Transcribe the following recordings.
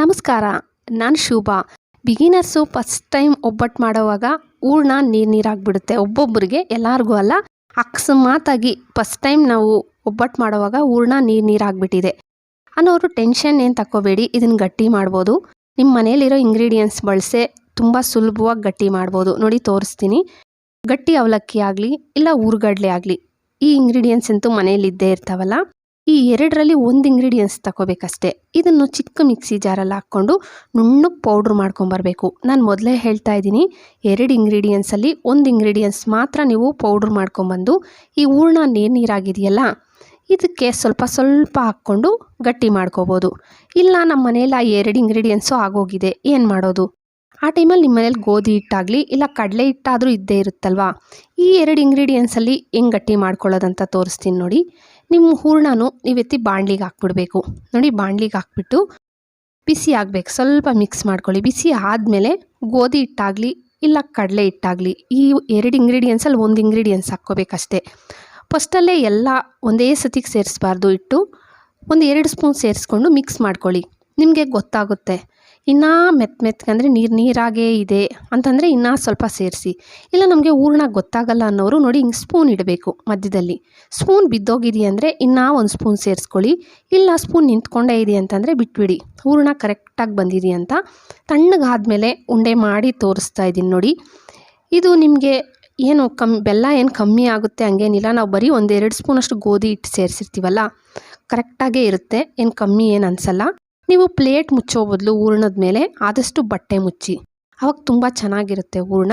ನಮಸ್ಕಾರ, ನಾನು Shubha. Beginners first time ಒಬ್ಬಟ್ಟು ಮಾಡೋವಾಗ ಹೂರ್ಣ ನೀರು ನೀರಾಗ್ಬಿಡುತ್ತೆ. ಒಬ್ಬೊಬ್ಬರಿಗೆ ಎಲ್ಲರಿಗೂ ಅಲ್ಲ, ಅಕಸ್ಮಾತಾಗಿ ಫಸ್ಟ್ ಟೈಮ್ ನಾವು ಒಬ್ಬಟ್ಟು ಮಾಡೋವಾಗ ಹೂರ್ಣ ನೀರು ನೀರಾಗ್ಬಿಟ್ಟಿದೆ. ಅನ್ನೋರು ಟೆನ್ಷನ್ ಏನು ತಗೋಬೇಡಿ ಇದನ್ನು ಗಟ್ಟಿ ಮಾಡ್ಬೋದು. ನಿಮ್ಮ ಮನೇಲಿರೋ ಇಂಗ್ರೀಡಿಯೆಂಟ್ಸ್ ಬಳಸೆ, ತುಂಬ ಸುಲಭವಾಗಿ ಗಟ್ಟಿ ಮಾಡ್ಬೋದು. ನೋಡಿ, ತೋರಿಸ್ತೀನಿ. ಗಟ್ಟಿ ಅವಲಕ್ಕಿ ಆಗಲಿ, ಇಲ್ಲ ಊರುಗಡ್ಲೆ ಆಗಲಿ, ಈ ಇಂಗ್ರೀಡಿಯೆಂಟ್ಸ್ ಅಂತೂ ಮನೇಲಿ ಇದ್ದೇ ಇರ್ತಾವಲ್ಲ ಈ ಎರಡರಲ್ಲಿ ಒಂದು ಇಂಗ್ರೀಡಿಯೆಂಟ್ಸ್ ತಗೋಬೇಕಷ್ಟೇ ಇದನ್ನು ಚಿಕ್ಕ ಮಿಕ್ಸಿ ಜಾರಲ್ಲಿ ಹಾಕ್ಕೊಂಡು ನುಣ್ಣಗೆ ಪೌಡ್ರ್ ಮಾಡ್ಕೊಂಬರ್ಬೇಕು. ನಾನು ಮೊದಲೇ ಹೇಳ್ತಾ ಇದ್ದೀನಿ, ಎರಡು ಇಂಗ್ರೀಡಿಯೆಂಟ್ಸಲ್ಲಿ ಒಂದು ಇಂಗ್ರೀಡಿಯೆಂಟ್ಸ್ ಮಾತ್ರ ನೀವು ಪೌಡ್ರ್ ಮಾಡ್ಕೊಂಬಂದು ಈ ಹೂರ್ಣ ನೀರು ನೀರಾಗಿದೆಯಲ್ಲ ಇದಕ್ಕೆ ಸ್ವಲ್ಪ ಸ್ವಲ್ಪ ಹಾಕ್ಕೊಂಡು ಗಟ್ಟಿ ಮಾಡ್ಕೋಬೋದು. ಇಲ್ಲ ನಮ್ಮ ಮನೇಲಿ ಆ ಎರಡು ಇಂಗ್ರೀಡಿಯೆಂಟ್ಸು ಆಗೋಗಿದೆ, ಏನು ಮಾಡೋದು? ಆ ಟೈಮಲ್ಲಿ ನಿಮ್ಮ ಮನೇಲಿ ಗೋಧಿ ಹಿಟ್ಟಾಗಲಿ ಇಲ್ಲ ಕಡಲೆ ಹಿಟ್ಟಾದರೂ ಇದ್ದೇ ಇರುತ್ತಲ್ವಾ? ಈ ಎರಡು ಇಂಗ್ರೀಡಿಯೆಂಟ್ಸಲ್ಲಿ ಹೆಂಗೆ ಗಟ್ಟಿ ಮಾಡ್ಕೊಳ್ಳೋದಂತ ತೋರಿಸ್ತೀನಿ ನೋಡಿ. ನಿಮ್ಮ ಹೂರ್ಣನೂ ನೀವು ಎತ್ತಿ ಬಾಣಲಿಗೆ ಹಾಕ್ಬಿಡ್ಬೇಕು. ನೋಡಿ ಬಾಣಲಿಗೆ ಹಾಕ್ಬಿಟ್ಟು ಬಿಸಿ ಆಗಬೇಕು. ಸ್ವಲ್ಪ ಮಿಕ್ಸ್ ಮಾಡ್ಕೊಳ್ಳಿ. ಬಿಸಿ ಆದಮೇಲೆ ಗೋಧಿ ಹಿಟ್ಟಾಗಲಿ ಇಲ್ಲ ಕಡಲೆ ಹಿಟ್ಟಾಗಲಿ ಈ ಎರಡು ಇಂಗ್ರೀಡಿಯೆಂಟ್ಸಲ್ಲಿ ಒಂದು ಇಂಗ್ರೀಡಿಯೆಂಟ್ಸ್ ಹಾಕ್ಕೋಬೇಕಷ್ಟೇ ಫಸ್ಟಲ್ಲೇ ಎಲ್ಲ ಒಂದೇ ಸತಿಗೆ ಸೇರಿಸ್ಬಾರ್ದು ಇಟ್ಟು ಒಂದು ಎರಡು ಸ್ಪೂನ್ ಸೇರಿಸ್ಕೊಂಡು ಮಿಕ್ಸ್ ಮಾಡ್ಕೊಳ್ಳಿ. ನಿಮಗೆ ಗೊತ್ತಾಗುತ್ತೆ. ಇನ್ನೂ ಮೆತ್ತ ಅಂದರೆ ನೀರು ನೀರಾಗೇ ಇದೆ ಅಂತಂದರೆ ಇನ್ನೂ ಸ್ವಲ್ಪ ಸೇರಿಸಿ. ಇಲ್ಲ ನಮಗೆ ಹೂರ್ಣ ಗೊತ್ತಾಗಲ್ಲ ಅನ್ನೋರು ನೋಡಿ ಹಿಂಗೆ ಸ್ಪೂನ್ ಇಡಬೇಕು ಮಧ್ಯದಲ್ಲಿ. ಸ್ಪೂನ್ ಬಿದ್ದೋಗಿದೆ ಅಂದರೆ ಇನ್ನೂ ಒಂದು ಸ್ಪೂನ್ ಸೇರಿಸ್ಕೊಳ್ಳಿ. ಇಲ್ಲ ಸ್ಪೂನ್ ನಿಂತ್ಕೊಂಡೇ ಇದೆ ಅಂತಂದರೆ ಬಿಟ್ಬಿಡಿ. ಹೂರ್ಣ ಕರೆಕ್ಟಾಗಿ ಬಂದಿದೆ ಅಂತ ತಣ್ಣಗಾದಮೇಲೆ ಉಂಡೆ ಮಾಡಿ ತೋರಿಸ್ತಾ ಇದ್ದೀನಿ ನೋಡಿ. ಇದು ನಿಮಗೆ ಏನು ಕಮ್, ಬೆಲ್ಲ ಏನು ಕಮ್ಮಿ ಆಗುತ್ತೆ ಹಂಗೇನಿಲ್ಲ. ನಾವು ಬರೀ ಒಂದೆರಡು ಸ್ಪೂನಷ್ಟು ಗೋಧಿ ಹಿಟ್ಟು ಸೇರಿಸಿರ್ತೀವಲ್ಲ. ಕರೆಕ್ಟಾಗೇ ಇರುತ್ತೆ. ಏನು ಕಮ್ಮಿ ಏನು ಅನಿಸಲ್ಲ. ನೀವು ಪ್ಲೇಟ್ ಮುಚ್ಚೋ ಬದಲು ಹೂರ್ಣದ ಮೇಲೆ ಆದಷ್ಟು ಬಟ್ಟೆ ಮುಚ್ಚಿ. ಅವಾಗ ತುಂಬ ಚೆನ್ನಾಗಿರುತ್ತೆ ಹೂರ್ಣ.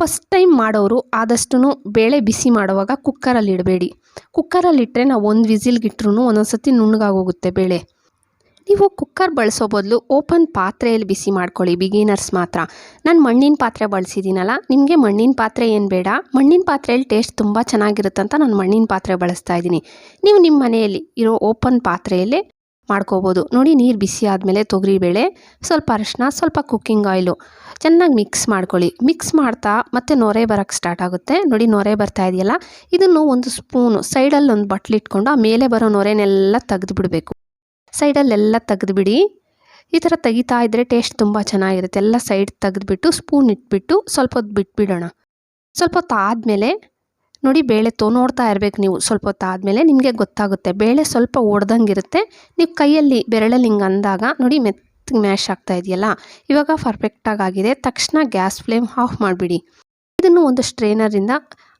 ಫಸ್ಟ್ ಟೈಮ್ ಮಾಡೋರು ಆದಷ್ಟು ಬೇಳೆ ಬಿಸಿ ಮಾಡುವಾಗ ಕುಕ್ಕರಲ್ಲಿ ಇಡಬೇಡಿ. ಕುಕ್ಕರಲ್ಲಿ ಇಟ್ಟರೆ ನಾವು ಒಂದು ವಿಸಿಲ್ಗಿಟ್ರೂ ಒಂದೊಂದು ಸತಿ ನುಣ್ಣಗಾಗೋಗುತ್ತೆ ಬೇಳೆ. ನೀವು ಕುಕ್ಕರ್ ಬಳಸೋ ಬದಲು ಓಪನ್ ಪಾತ್ರೆಯಲ್ಲಿ ಬಿಸಿ ಮಾಡ್ಕೊಳ್ಳಿ, ಬಿಗಿನರ್ಸ್ ಮಾತ್ರ. ನಾನು ಮಣ್ಣಿನ ಪಾತ್ರೆ ಬಳಸಿದ್ದೀನಲ್ಲ ನಿಮಗೆ ಮಣ್ಣಿನ ಪಾತ್ರೆ ಏನು ಬೇಡ? ಮಣ್ಣಿನ ಪಾತ್ರೆಯಲ್ಲಿ ಟೇಸ್ಟ್ ತುಂಬ ಚೆನ್ನಾಗಿರುತ್ತೆ ಅಂತ ನಾನು ಮಣ್ಣಿನ ಪಾತ್ರೆ ಬಳಸ್ತಾ ಇದ್ದೀನಿ. ನೀವು ನಿಮ್ಮ ಮನೆಯಲ್ಲಿ ಇರೋ ಓಪನ್ ಪಾತ್ರೆಯಲ್ಲೇ ಮಾಡ್ಕೋಬೋದು. ನೋಡಿ ನೀರು ಬಿಸಿ ಆದಮೇಲೆ ತೊಗರಿಬೇಳೆ ಸ್ವಲ್ಪ ಅರಶಿನ, ಸ್ವಲ್ಪ ಕುಕ್ಕಿಂಗ್ ಆಯಿಲು ಚೆನ್ನಾಗಿ ಮಿಕ್ಸ್ ಮಾಡ್ಕೊಳ್ಳಿ. ಮಿಕ್ಸ್ ಮಾಡ್ತಾ ಮತ್ತೆ ನೊರೆ ಬರೋಕ್ಕೆ ಸ್ಟಾರ್ಟ್ ಆಗುತ್ತೆ. ನೋಡಿ ನೊರೆ ಬರ್ತಾ ಇದೆಯಲ್ಲ, ಇದನ್ನು ಒಂದು ಸ್ಪೂನು ಸೈಡಲ್ಲಿ ಒಂದು ಬಟ್ಲಿಟ್ಕೊಂಡು ಆ ಮೇಲೆ ಬರೋ ನೊರೆನೆಲ್ಲ ತೆಗೆದುಬಿಡಬೇಕು. ಸೈಡಲ್ಲೆಲ್ಲ ತೆಗೆದುಬಿಡಿ. ಈ ಥರ ತೆಗಿತಾ ಇದ್ದರೆ ಟೇಸ್ಟ್ ತುಂಬ ಚೆನ್ನಾಗಿರುತ್ತೆ. ಎಲ್ಲ ಸೈಡ್ ತೆಗೆದುಬಿಟ್ಟು ಸ್ಪೂನ್ ಇಟ್ಬಿಟ್ಟು, ಸ್ವಲ್ಪ ಹೊತ್ತು ಬಿಟ್ಬಿಡೋಣ. ಸ್ವಲ್ಪ ಹೊತ್ತು ಆದಮೇಲೆ ನೋಡಿ ಬೇಳೆ ತೋ, ನೋಡ್ತಾ ಇರಬೇಕು ನೀವು ಸ್ವಲ್ಪ ಹೊತ್ತು ಆದಮೇಲೆ ನಿಮಗೆ ಗೊತ್ತಾಗುತ್ತೆ. ಬೇಳೆ ಸ್ವಲ್ಪ ಒಡ್ದಂಗಿರುತ್ತೆ. ನೀವು ಕೈಯಲ್ಲಿ ಬೆರಳಲ್ಲಿ ಹಿಂಗೆ ಅಂದಾಗ ನೋಡಿ ಮೆತ್ತಗೆ ಮ್ಯಾಶ್ ಆಗ್ತಾ ಇದೆಯಲ್ಲ? ಇವಾಗ ಪರ್ಫೆಕ್ಟಾಗಿ ಆಗಿದೆ. ತಕ್ಷಣ ಗ್ಯಾಸ್ ಫ್ಲೇಮ್ ಆಫ್ ಮಾಡಿಬಿಡಿ. ಇದನ್ನು ಒಂದು ಸ್ಟ್ರೇನರಿಂದ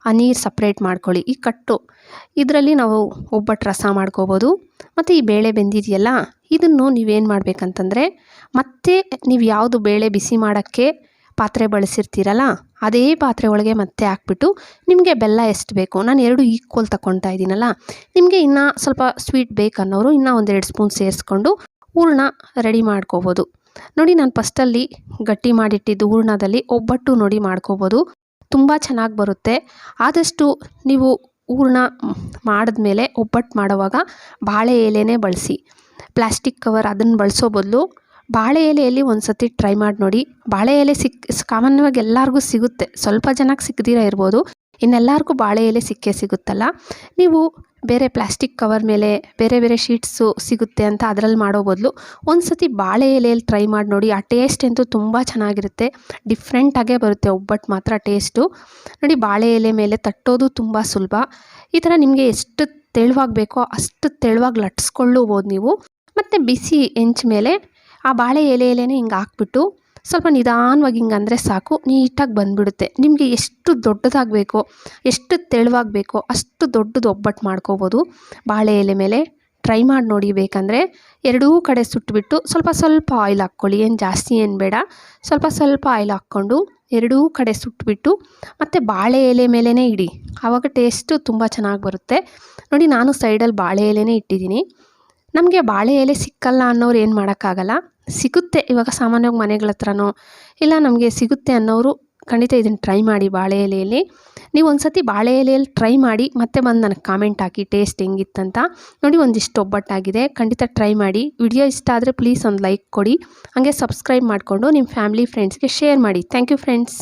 ಆ ನೀರು ಸಪ್ರೇಟ್ ಮಾಡ್ಕೊಳ್ಳಿ. ಈ ಕಟ್ಟು. ಇದರಲ್ಲಿ ನಾವು ಒಬ್ಬಟ್ಟು ರಸ ಮಾಡ್ಕೋಬೋದು. ಮತ್ತು ಈ ಬೇಳೆ ಬೆಂದಿದೆಯಲ್ಲ? ಇದನ್ನು ನೀವೇನು ಮಾಡಬೇಕಂತಂದರೆ, ಮತ್ತೆ ನೀವು ಯಾವುದು ಬೇಳೆ ಬಿಸಿ ಮಾಡೋಕ್ಕೆ ಪಾತ್ರೆ ಬಳಸಿರ್ತೀರಲ್ಲ, ಅದೇ ಪಾತ್ರೆ ಒಳಗೆ ಮತ್ತೆ ಹಾಕ್ಬಿಟ್ಟು ನಿಮಗೆ ಬೆಲ್ಲ ಎಷ್ಟು ಬೇಕು, ನಾನು ಎರಡು ಈಕ್ವಲ್ ತಗೊತಾ ಇದ್ದೀನಲ್ಲ, ನಿಮಗೆ ಇನ್ನೂ ಸ್ವಲ್ಪ ಸ್ವೀಟ್ ಬೇಕನ್ನೋರು ಇನ್ನೂ ಒಂದೆರಡು ಸ್ಪೂನ್ ಸೇರಿಸ್ಕೊಂಡು ಹೂರ್ಣ ರೆಡಿ ಮಾಡ್ಕೋಬೋದು. ನೋಡಿ, ನಾನು ಫಸ್ಟಲ್ಲಿ ಗಟ್ಟಿ ಮಾಡಿಟ್ಟಿದ್ದು ಹೂರ್ಣದಲ್ಲಿ ಒಬ್ಬಟ್ಟು ನೋಡಿ ಮಾಡ್ಕೋಬೋದು. ತುಂಬ ಚೆನ್ನಾಗಿ ಬರುತ್ತೆ. ಆದಷ್ಟು ನೀವು ಹೂರ್ಣ ಮಾಡಿದ್ಮೇಲೆ ಒಬ್ಬಟ್ಟು ಮಾಡುವಾಗ ಬಾಳೆ ಎಲೆನೇ ಬಳಸಿ. ಪ್ಲಾಸ್ಟಿಕ್ ಕವರ್ ಅದನ್ನು ಬಳಸೋ ಬದಲು ಬಾಳೆ ಎಲೆಯಲ್ಲಿ ಒಂದು ಸತಿ ಟ್ರೈ ಮಾಡಿ ನೋಡಿ. ಬಾಳೆ ಎಲೆ ಸಿಕ್ ಕಾಮನ್ವಾಗಿ ಎಲ್ಲರಿಗೂ ಸಿಗುತ್ತೆ. ಸ್ವಲ್ಪ ಜನಕ್ಕೆ ಸಿಕ್ಕದಿರ ಇರ್ಬೋದು. ಇನ್ನೆಲ್ಲರಿಗೂ ಬಾಳೆ ಎಲೆ ಸಿಕ್ಕೇ ಸಿಗುತ್ತಲ್ಲ. ನೀವು ಬೇರೆ ಪ್ಲಾಸ್ಟಿಕ್ ಕವರ್ ಮೇಲೆ ಬೇರೆ ಬೇರೆ ಶೀಟ್ಸು ಸಿಗುತ್ತೆ ಅಂತ ಅದರಲ್ಲಿ ಮಾಡೋ ಬದಲು ಒಂದು ಸತಿ ಬಾಳೆ ಎಲೆಯಲ್ಲಿ ಟ್ರೈ ಮಾಡಿ ನೋಡಿ. ಆ ಟೇಸ್ಟ್ ಅಂತೂ ತುಂಬ ಚೆನ್ನಾಗಿರುತ್ತೆ. ಡಿಫ್ರೆಂಟಾಗೇ ಬರುತ್ತೆ ಒಬ್ಬಟ್ಟು ಮಾತ್ರ ಟೇಸ್ಟು ನೋಡಿ, ಬಾಳೆ ಎಲೆ ಮೇಲೆ ತಟ್ಟೋದು ತುಂಬ ಸುಲಭ. ಈ ಥರ ನಿಮಗೆ ಎಷ್ಟು ತೆಳುವಾಗಬೇಕೋ ಅಷ್ಟು ತೆಳುವಾಗಿ ಲಟ್ಸ್ಕೊಳ್ಳೂಬೋದು ನೀವು. ಮತ್ತು ಬಿಸಿ ಎಂಚ್ ಮೇಲೆ ಆ ಬಾಳೆ ಎಲೆ ಎಲೆನೇ ಹಿಂಗೆ ಹಾಕ್ಬಿಟ್ಟು ಸ್ವಲ್ಪ ನಿಧಾನವಾಗಿ ಹಿಂಗೆ ಅಂದರೆ ಸಾಕು, ನೀಟಾಗಿ ಬಂದುಬಿಡುತ್ತೆ. ನಿಮಗೆ ಎಷ್ಟು ದೊಡ್ಡದಾಗಬೇಕೋ, ಎಷ್ಟು ತೆಳುವಾಗಬೇಕೋ ಅಷ್ಟು ದೊಡ್ಡದು ಒಬ್ಬಟ್ಟು ಮಾಡ್ಕೋಬೋದು. ಬಾಳೆ ಎಲೆ ಮೇಲೆ ಟ್ರೈ ಮಾಡಿ ನೋಡಿ ಬೇಕಂದರೆ ಎರಡೂ ಕಡೆ ಸುಟ್ಬಿಟ್ಟು ಸ್ವಲ್ಪ ಸ್ವಲ್ಪ ಆಯಿಲ್ ಹಾಕ್ಕೊಳ್ಳಿ, ಏನು ಜಾಸ್ತಿ ಏನು ಬೇಡ. ಸ್ವಲ್ಪ ಸ್ವಲ್ಪ ಆಯಿಲ್ ಹಾಕ್ಕೊಂಡು ಎರಡೂ ಕಡೆ ಸುಟ್ಬಿಟ್ಟು ಮತ್ತು ಬಾಳೆ ಎಲೆ ಮೇಲೇ ಇಡಿ. ಆವಾಗ ಟೇಸ್ಟು ತುಂಬ ಚೆನ್ನಾಗಿ ಬರುತ್ತೆ. ನೋಡಿ ನಾನು ಸೈಡಲ್ಲಿ ಬಾಳೆ ಎಲೆನೇ ಇಟ್ಟಿದ್ದೀನಿ. ನಮಗೆ ಬಾಳೆ ಎಲೆ ಸಿಕ್ಕಲ್ಲ ಅನ್ನೋರು ಏನು ಮಾಡೋಕ್ಕಾಗಲ್ಲ? ಸಿಗುತ್ತೆ. ಇವಾಗ ಸಾಮಾನ್ಯವಾಗಿ ಮನೆಗಳ ಹತ್ರನೋ, ಇಲ್ಲ ನಮಗೆ ಸಿಗುತ್ತೆ ಅನ್ನೋರು ಖಂಡಿತ ಇದನ್ನು ಟ್ರೈ ಮಾಡಿ ಬಾಳೆ ಎಲೆಯಲ್ಲಿ. ನೀವು ಒಂದು ಸತಿ ಬಾಳೆ ಎಲೆಯಲ್ಲಿ ಟ್ರೈ ಮಾಡಿ, ಮತ್ತೆ ಬಂದು ನನಗೆ ಕಾಮೆಂಟ್ ಹಾಕಿ ಟೇಸ್ಟ್ ಹೆಂಗಿತ್ತಂತ ನೋಡಿ ಒಂದಿಷ್ಟು ಒಬ್ಬಟ್ಟಾಗಿದೆ. ಖಂಡಿತ ಟ್ರೈ ಮಾಡಿ. ವಿಡಿಯೋ ಇಷ್ಟ ಆದರೆ ಪ್ಲೀಸ್ ಒಂದು ಲೈಕ್ ಕೊಡಿ. ಹಾಗೆ ಸಬ್ಸ್ಕ್ರೈಬ್ ಮಾಡಿಕೊಂಡು ನಿಮ್ಮ ಫ್ಯಾಮಿಲಿ ಫ್ರೆಂಡ್ಸ್ಗೆ ಶೇರ್ ಮಾಡಿ. Thank you friends